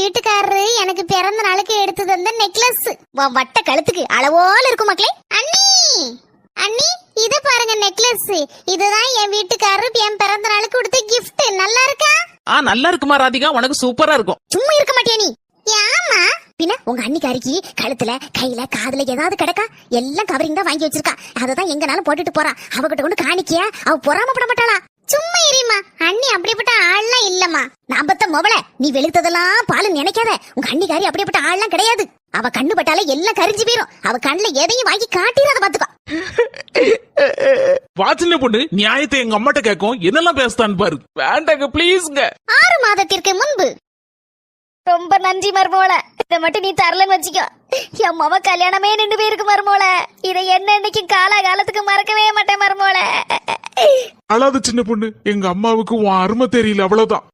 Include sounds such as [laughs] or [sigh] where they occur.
வீட்டுக்காரரு எனக்கு பிறந்த நாளுக்கு எடுத்து தந்த நெக்லஸ் வட்ட கழுத்துக்கு அளவோல இருக்கும் மக்களே. அண்ணி! அண்ணி இது பாருங்க நெக்லஸ் இதுதான் என் வீட்டுக்காரரு என் பிறந்த நாளுக்கு கொடுத்த gift. நல்லா இருக்கா? ஆ நல்லா இருக்குமா ராதிகா? உனக்கு சூப்பரா இருக்கும். சும்மா இருக்க மாட்டியா நீ? ஏமா பின்ன உங்க அன்னிக்காரிக்கு கழுத்துல கையில காதுல ஏதாவது கிடக்கா? எல்லாம் கவரிங் தான் வாங்கி வச்சிருக்கா. அததான் எங்கனாலும் போட்டுட்டு போறா. அவகிட்ட கொண்டு காணிக்கியா? அவ பொறாமப்பட மாட்டாளா? அண்ணி அப்படிப்பட்ட ஆள்லாம் இல்லம்மா. நாம்பத்த மொபல நீ வெளுத்ததெல்லாம் பாலு நினைக்காத. உங்க அன்னிக்காரி அப்படிப்பட்ட ஆள்லாம் கிடையாது. அவ கண்ணு பட்டாலே எல்லாம் கரிஞ்சு போயிரும். அவ கண்ணுல எதையும் வாங்கி காட்டிடாத பாத்துக்கோ. [laughs] வா சின்ன பொண்ணு நியாயத்தை எங்க அம்மாட்ட கேட்கும். என்னெல்லாம் பேசுதான்னு பாரு. வேண்டாங்க ப்ளீஸ்ங்க ஆறு மாதத்திற்கு முன்பு. ரொம்ப நன்றி மருமோள. இத மட்டும் நீ தரலன்னு வச்சுக்கோ. என் மவ கல்யாணமே நின்று போயிருக்கு மருமோள. இதை என்ன இன்னைக்கு காலா காலத்துக்கு மறக்கவே மாட்டேன் மருமோள. அழாத சின்ன பொண்ணு. எங்க அம்மாவுக்கு உன் அருமை தெரியல அவ்வளவுதான்.